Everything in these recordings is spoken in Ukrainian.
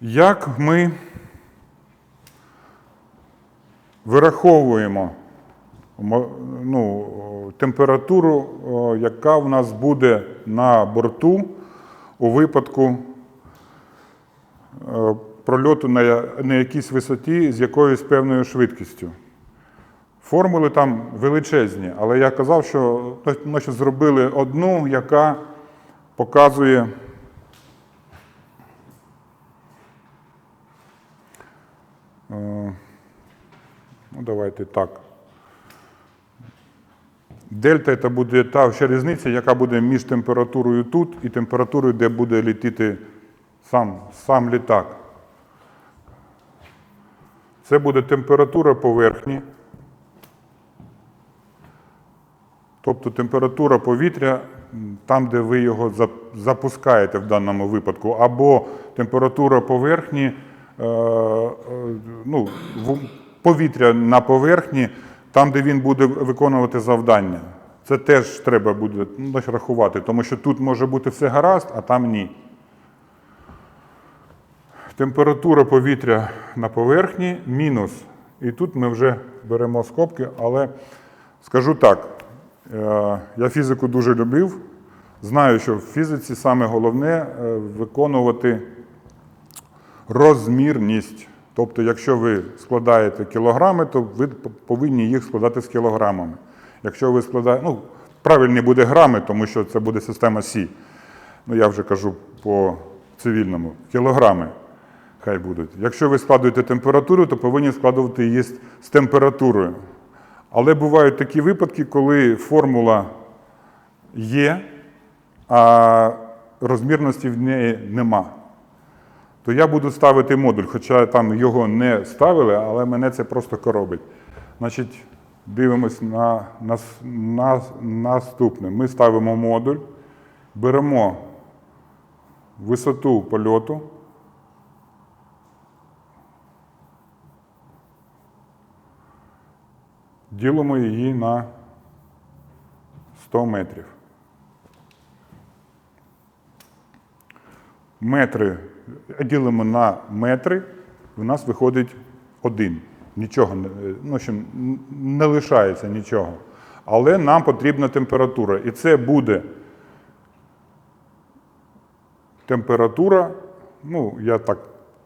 Як ми вираховуємо ну, температуру, яка в нас буде на борту у випадку е, прольоту на, на якійсь висоті з якоюсь певною швидкістю? Формули там величезні, але я казав, що значить, зробили одну, яка показує. Е, Ну, давайте так. Дельта це буде та ще різниця, яка буде між температурою тут і температурою, де буде літити сам, сам літак. Це буде температура поверхні. Тобто температура повітря там, де ви його запускаєте в даному випадку, або температура поверхні, е, е, ну, повітря на поверхні, там, де він буде виконувати завдання. Це теж треба буде ну, рахувати, тому що тут може бути все гаразд, а там ні. Температура повітря на поверхні мінус. І тут ми вже беремо скобки, але скажу так, я фізику дуже любив. Знаю, що в фізиці саме головне е, виконувати розмірність. Тобто, якщо ви складаєте кілограми, то ви повинні їх складати з кілограмами. Якщо ви складаєте, ну, правильні буде грами, тому що це буде система Сі. Ну, я вже кажу по цивільному. Кілограми хай будуть. Якщо ви складуєте температуру, то повинні складувати її з температурою. Але бувають такі випадки, коли формула є, а розмірності в неї нема. То я буду ставити модуль, хоча там його не ставили, але мене це просто коробить. Значить, дивимось на, на, на наступне. Ми ставимо модуль, беремо висоту польоту. Ділимо її на 100 метрів. Метри ділимо на метри, в нас виходить один. Нічого ну, не лишається нічого. Але нам потрібна температура. І це буде температура, ну, я так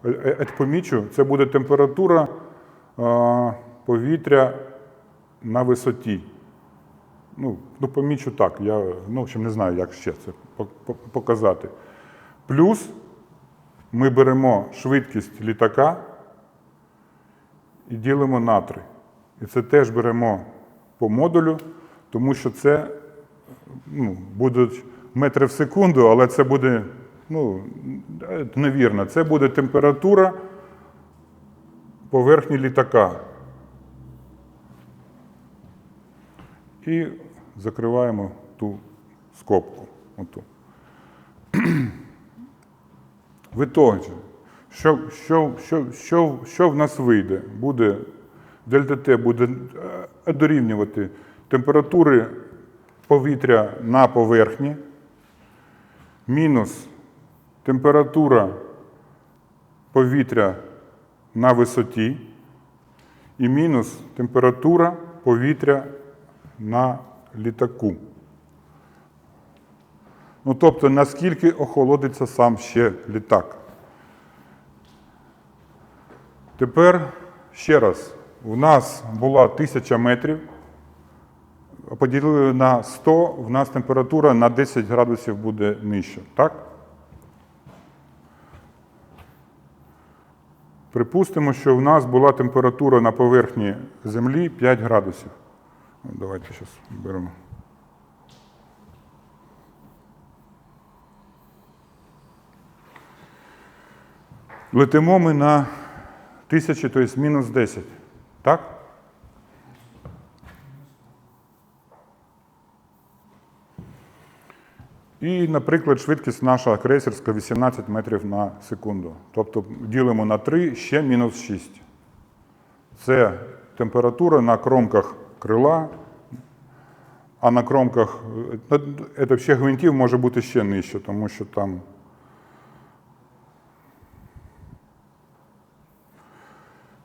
е- е- помічу, це буде температура е, повітря на висоті. Ну, ну, помічу так, я ну, в общем, не знаю, як ще це по- по- показати. Плюс ми беремо швидкість літака і ділимо на 3. І це теж беремо по модулю, тому що це ну, будуть метри в секунду, але це буде ну, невірно. Це буде температура поверхні літака. І закриваємо ту скобку. Оту. В ітогі, що, що, що, що, що в нас вийде? Буде дельта Т буде е, дорівнювати температури повітря на поверхні, мінус температура повітря на висоті і мінус температура повітря на літаку. Ну, тобто, наскільки охолодиться сам ще літак. Тепер ще раз, у нас була 1000 метрів, поділили на 100, в нас температура на 10 градусів буде нижча. Так? Припустимо, що в нас була температура на поверхні Землі 5 градусів. Давайте зараз беремо. Летимо ми на тисячі, тобто мінус 10. Так? І, наприклад, швидкість наша крейсерська 18 метрів на секунду. Тобто ділимо на 3, ще мінус 6. Це температура на кромках крила А на кромках це ще гвинтів може бути ще нижче, тому що там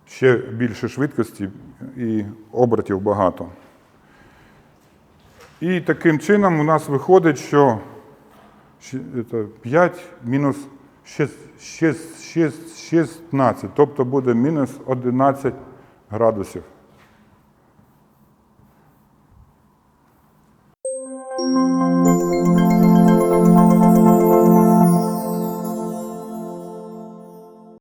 ще більше швидкості і обертів багато. І таким чином у нас виходить, що 5 мінус 6, 6, 6, 16, тобто буде мінус 11 градусів. Música